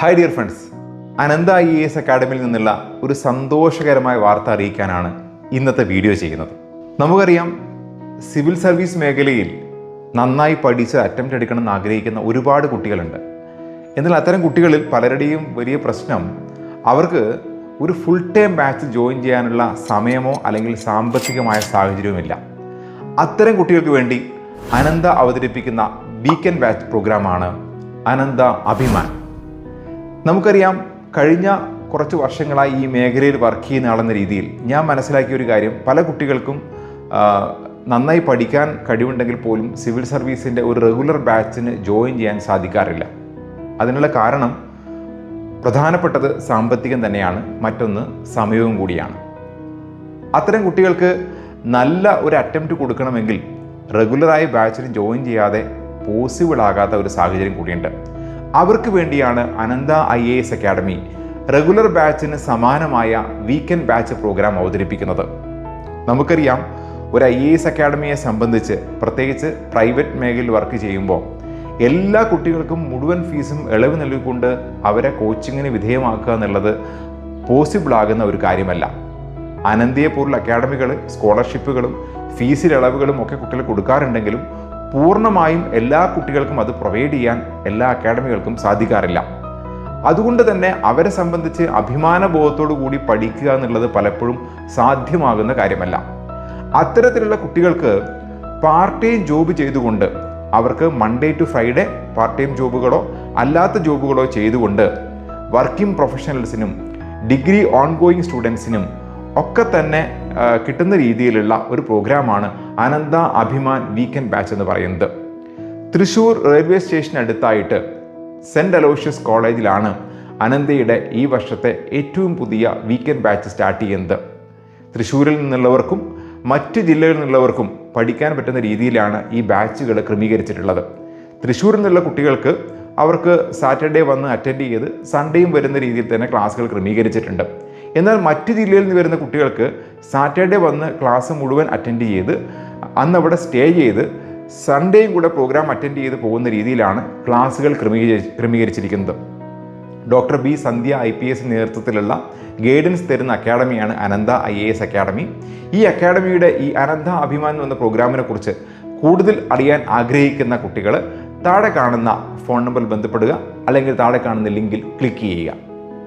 Hi dear friends Anantha I A S അക്കാഡമിയിൽ നിന്നുള്ള ഒരു സന്തോഷകരമായ വാർത്ത അറിയിക്കാനാണ് ഇന്നത്തെ വീഡിയോ ചെയ്യുന്നത്. നമുക്കറിയാം സിവിൽ സർവീസ് മേഖലയിൽ നന്നായി പഠിച്ച് അറ്റംപ്റ്റ് എടുക്കണമെന്ന് ആഗ്രഹിക്കുന്ന ഒരുപാട് കുട്ടികളുണ്ട്. എന്നാൽ അത്തരം കുട്ടികളിൽ പലരുടെയും വലിയ പ്രശ്നം അവർക്ക് ഒരു ഫുൾ ടൈം ബാച്ച് ജോയിൻ ചെയ്യാനുള്ള സമയമോ അല്ലെങ്കിൽ സാമ്പത്തികമായ സാഹചര്യവുമില്ല അത്തരം കുട്ടികൾക്ക് വേണ്ടി അനന്ത അവതരിപ്പിക്കുന്ന വീക്കെൻഡ് ബാച്ച് പ്രോഗ്രാമാണ് അനന്ത അഭിമാൻ. നമുക്കറിയാം കഴിഞ്ഞ കുറച്ച് വർഷങ്ങളായി ഈ മേഖലയിൽ വർക്ക് ചെയ്യുന്ന ആളെന്ന രീതിയിൽ ഞാൻ മനസ്സിലാക്കിയ ഒരു കാര്യം പല കുട്ടികൾക്കും നന്നായി പഠിക്കാൻ കഴിവുണ്ടെങ്കിൽ പോലും സിവിൽ സർവീസിന്റെ ഒരു റെഗുലർ ബാച്ചിന് ജോയിൻ ചെയ്യാൻ സാധിക്കാറില്ല. അതിനുള്ള കാരണം പ്രധാനപ്പെട്ടത് സാമ്പത്തികം തന്നെയാണ് മറ്റൊന്ന് സമയവും കൂടിയാണ്. അത്തരം കുട്ടികൾക്ക് നല്ല ഒരു അറ്റംപ്റ്റ് കൊടുക്കണമെങ്കിൽ റെഗുലറായി ബാച്ചിന് ജോയിൻ ചെയ്യാതെ പോസിബിൾ ആകാത്ത ഒരു സാഹചര്യം കൂടിയുണ്ട്. അവർക്ക് വേണ്ടിയാണ് Anantha I A S academy regular ബാച്ചിന് സമാനമായ വീക്കെൻഡ് ബാച്ച് പ്രോഗ്രാം അവതരിപ്പിക്കുന്നത്. നമുക്കറിയാം ഒരു ഐ എ എസ് അക്കാഡമിയെ സംബന്ധിച്ച് പ്രത്യേകിച്ച് പ്രൈവറ്റ് മേഖലയിൽ വർക്ക് ചെയ്യുമ്പോൾ എല്ലാ കുട്ടികൾക്കും മുഴുവൻ ഫീസും ഇളവ് നൽകിക്കൊണ്ട് അവരെ കോച്ചിങ്ങിന് വിധേയമാക്കുക എന്നുള്ളത് പോസിബിൾ ആകുന്ന ഒരു കാര്യമല്ല. അനന്തിയെ പോലുള്ള അക്കാഡമികൾ സ്കോളർഷിപ്പുകളും ഫീസിൽ ഇളവുകളും ഒക്കെ കുട്ടികൾ കൊടുക്കാറുണ്ടെങ്കിലും പൂർണമായും എല്ലാ കുട്ടികൾക്കും അത് പ്രൊവൈഡ് ചെയ്യാൻ എല്ലാ അക്കാഡമികൾക്കും സാധിക്കാറില്ല. അതുകൊണ്ട് തന്നെ അവരെ സംബന്ധിച്ച് അഭിമാനബോധത്തോടു കൂടി പഠിക്കുക എന്നുള്ളത് പലപ്പോഴും സാധ്യമാകുന്ന കാര്യമല്ല. അത്തരത്തിലുള്ള കുട്ടികൾക്ക് പാർട്ട് ടൈം ജോബ് ചെയ്തുകൊണ്ട് അവർക്ക് Monday to Friday part time ജോബുകളോ അല്ലാത്ത ജോബുകളോ ചെയ്തുകൊണ്ട് വർക്കിംഗ് പ്രൊഫഷണൽസിനും ഡിഗ്രി ഓൺഗോയിങ് സ്റ്റുഡൻസിനും ഒക്കെ തന്നെ കിട്ടുന്ന രീതിയിലുള്ള ഒരു പ്രോഗ്രാമാണ് അനന്ത അഭിമാൻ വീക്കെൻഡ് ബാച്ച് എന്ന് പറയുന്നത്. തൃശ്ശൂർ റെയിൽവേ സ്റ്റേഷൻ അടുത്തായിട്ട് സെന്റ് അലോഷ്യസ് കോളേജിലാണ് അനന്തയുടെ ഈ വർഷത്തെ ഏറ്റവും പുതിയ വീക്കെൻഡ് ബാച്ച് സ്റ്റാർട്ട് ചെയ്യുന്നത്. തൃശ്ശൂരിൽ നിന്നുള്ളവർക്കും മറ്റ് ജില്ലകളിൽ നിന്നുള്ളവർക്കും പഠിക്കാൻ പറ്റുന്ന രീതിയിലാണ് ഈ ബാച്ചുകൾ ക്രമീകരിച്ചിട്ടുള്ളത്. തൃശ്ശൂരിൽ നിന്നുള്ള കുട്ടികൾക്ക് അവർക്ക് സാറ്റർഡേ വന്ന് അറ്റൻഡ് ചെയ്ത് സൺഡേയും വരുന്ന രീതിയിൽ തന്നെ ക്ലാസ്സുകൾ ക്രമീകരിച്ചിട്ടുണ്ട്. എന്നാൽ മറ്റ് ജില്ലയിൽ നിന്ന് വരുന്ന കുട്ടികൾക്ക് സാറ്റർഡേ വന്ന് ക്ലാസ് മുഴുവൻ അറ്റൻഡ് ചെയ്ത് അന്ന് അവിടെ സ്റ്റേ ചെയ്ത് സൺഡേയും കൂടെ പ്രോഗ്രാം അറ്റൻഡ് ചെയ്ത് പോകുന്ന രീതിയിലാണ് ക്ലാസ്സുകൾ ക്രമീകരി ക്രമീകരിച്ചിരിക്കുന്നത്. Doctor B Sandhya I P S നേതൃത്വത്തിലുള്ള ഗൈഡൻസ് തരുന്ന അക്കാഡമിയാണ് Anantha I A S academy. ഈ അക്കാഡമിയുടെ ഈ അനന്ത അഭിമാൻ എന്ന പ്രോഗ്രാമിനെ കുറിച്ച് കൂടുതൽ അറിയാൻ ആഗ്രഹിക്കുന്ന കുട്ടികൾ താഴെ കാണുന്ന ഫോൺ നമ്പറിൽ ബന്ധപ്പെടുക അല്ലെങ്കിൽ താഴെ കാണുന്ന ലിങ്കിൽ ക്ലിക്ക് ചെയ്യുക.